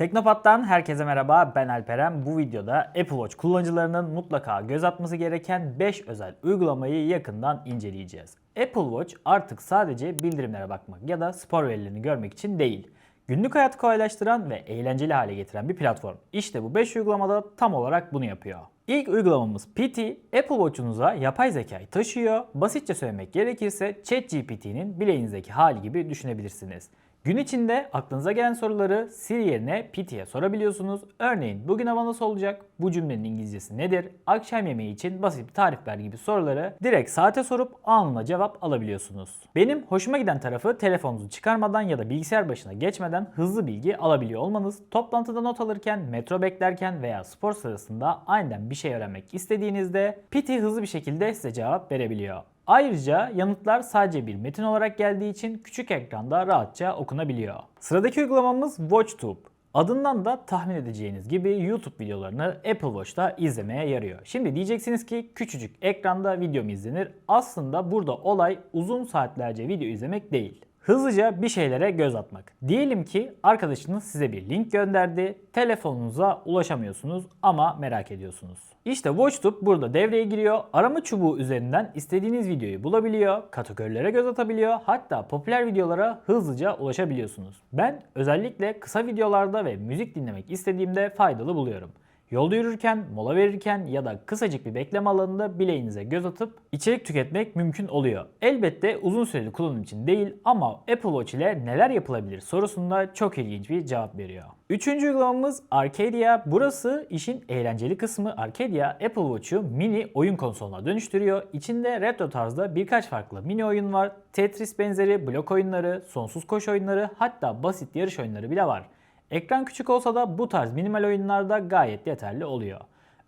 Teknopat'tan herkese merhaba ben Alperen. Bu videoda Apple Watch kullanıcılarının mutlaka göz atması gereken 5 özel uygulamayı yakından inceleyeceğiz. Apple Watch artık sadece bildirimlere bakmak ya da spor verilerini görmek için değil. Günlük hayatı kolaylaştıran ve eğlenceli hale getiren bir platform. İşte bu 5 uygulamada tam olarak bunu yapıyor. İlk uygulamamız PT, Apple Watch'unuza yapay zekayı taşıyor. Basitçe söylemek gerekirse ChatGPT'nin bileğinizdeki hali gibi düşünebilirsiniz. Gün içinde aklınıza gelen soruları Siri yerine PT'ye sorabiliyorsunuz. Örneğin bugün hava nasıl olacak? Bu cümlenin İngilizcesi nedir? Akşam yemeği için basit bir tarif ver gibi soruları direkt saate sorup anında cevap alabiliyorsunuz. Benim hoşuma giden tarafı telefonunuzu çıkarmadan ya da bilgisayar başına geçmeden hızlı bilgi alabiliyor olmanız. Toplantıda not alırken, metro beklerken veya spor sırasında aniden bir şey öğrenmek istediğinizde PT hızlı bir şekilde size cevap verebiliyor. Ayrıca yanıtlar sadece bir metin olarak geldiği için küçük ekranda rahatça okunabiliyor. Sıradaki uygulamamız WatchTube. Adından da tahmin edeceğiniz gibi YouTube videolarını Apple Watch'ta izlemeye yarıyor. Şimdi diyeceksiniz ki küçücük ekranda video mu izlenir? Aslında burada olay uzun saatlerce video izlemek değil. Hızlıca bir şeylere göz atmak. Diyelim ki arkadaşınız size bir link gönderdi. Telefonunuza ulaşamıyorsunuz ama merak ediyorsunuz. İşte WatchTube burada devreye giriyor. Arama çubuğu üzerinden istediğiniz videoyu bulabiliyor, kategorilere göz atabiliyor, hatta popüler videolara hızlıca ulaşabiliyorsunuz. Ben özellikle kısa videolarda ve müzik dinlemek istediğimde faydalı buluyorum. Yolda yürürken, mola verirken ya da kısacık bir bekleme alanında bileğinize göz atıp içerik tüketmek mümkün oluyor. Elbette uzun süreli kullanım için değil ama Apple Watch ile neler yapılabilir sorusunda çok ilginç bir cevap veriyor. Üçüncü uygulamamız Arcadia. Burası işin eğlenceli kısmı. Arcadia Apple Watch'u mini oyun konsoluna dönüştürüyor. İçinde retro tarzda birkaç farklı mini oyun var. Tetris benzeri blok oyunları, sonsuz koş oyunları hatta basit yarış oyunları bile var. Ekran küçük olsa da bu tarz minimal oyunlarda gayet yeterli oluyor.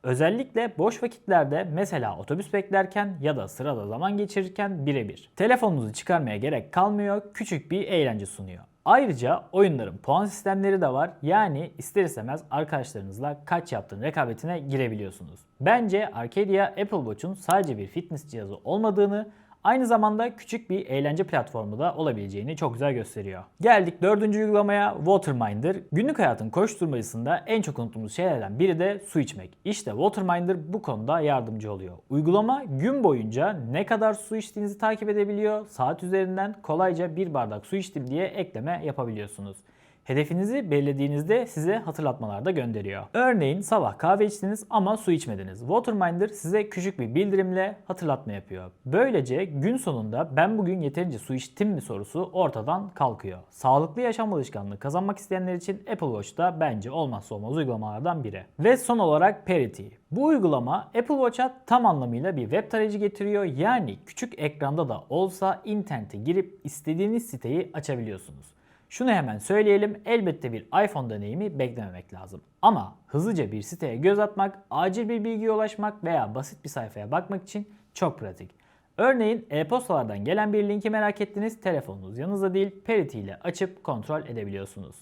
Özellikle boş vakitlerde mesela otobüs beklerken ya da sırada zaman geçirirken birebir. Telefonunuzu çıkarmaya gerek kalmıyor, küçük bir eğlence sunuyor. Ayrıca oyunların puan sistemleri de var. Yani ister istemez arkadaşlarınızla kaç yaptığın rekabetine girebiliyorsunuz. Bence Arcadia Apple Watch'un sadece bir fitness cihazı olmadığını Aynı zamanda küçük bir eğlence platformu da olabileceğini çok güzel gösteriyor. Geldik dördüncü uygulamaya Waterminder. Günlük hayatın koşturmacısında en çok unuttuğumuz şeylerden biri de su içmek. İşte Waterminder bu konuda yardımcı oluyor. Uygulama gün boyunca ne kadar su içtiğinizi takip edebiliyor. Saat üzerinden kolayca bir bardak su içtim diye ekleme yapabiliyorsunuz. Hedefinizi belirlediğinizde size hatırlatmalar da gönderiyor. Örneğin sabah kahve içtiniz ama su içmediniz. Waterminder size küçük bir bildirimle hatırlatma yapıyor. Böylece gün sonunda ben bugün yeterince su içtim mi sorusu ortadan kalkıyor. Sağlıklı yaşam alışkanlığı kazanmak isteyenler için Apple Watch da bence olmazsa olmaz uygulamalardan biri. Ve son olarak Parity. Bu uygulama Apple Watch'a tam anlamıyla bir web tarayıcı getiriyor. Yani küçük ekranda da olsa internete girip istediğiniz siteyi açabiliyorsunuz. Şunu hemen söyleyelim. Elbette bir iPhone deneyimi beklememek lazım. Ama hızlıca bir siteye göz atmak, acil bir bilgiye ulaşmak veya basit bir sayfaya bakmak için çok pratik. Örneğin e-postalardan gelen bir linki merak ettiniz, telefonunuz yanınızda değil, Parity ile açıp kontrol edebiliyorsunuz.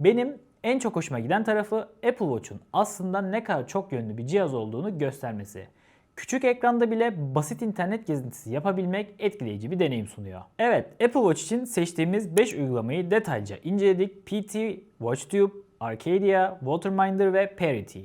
Benim en çok hoşuma giden tarafı Apple Watch'un aslında ne kadar çok yönlü bir cihaz olduğunu göstermesi. Küçük ekranda bile basit internet gezintisi yapabilmek etkileyici bir deneyim sunuyor. Evet, Apple Watch için seçtiğimiz 5 uygulamayı detaylıca inceledik. PT, WatchTube, Arcadia, Waterminder ve Parity.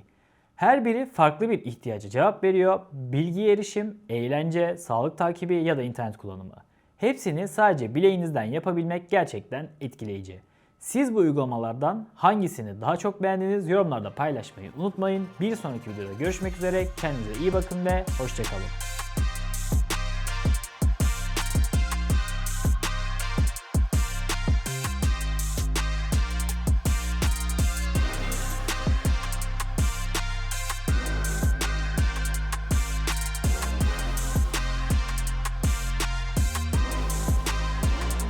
Her biri farklı bir ihtiyaca cevap veriyor. Bilgi erişim, eğlence, sağlık takibi ya da internet kullanımı. Hepsini sadece bileğinizden yapabilmek gerçekten etkileyici. Siz bu uygulamalardan hangisini daha çok beğendiniz yorumlarda paylaşmayı unutmayın. Bir sonraki videoda görüşmek üzere. Kendinize iyi bakın ve hoşçakalın.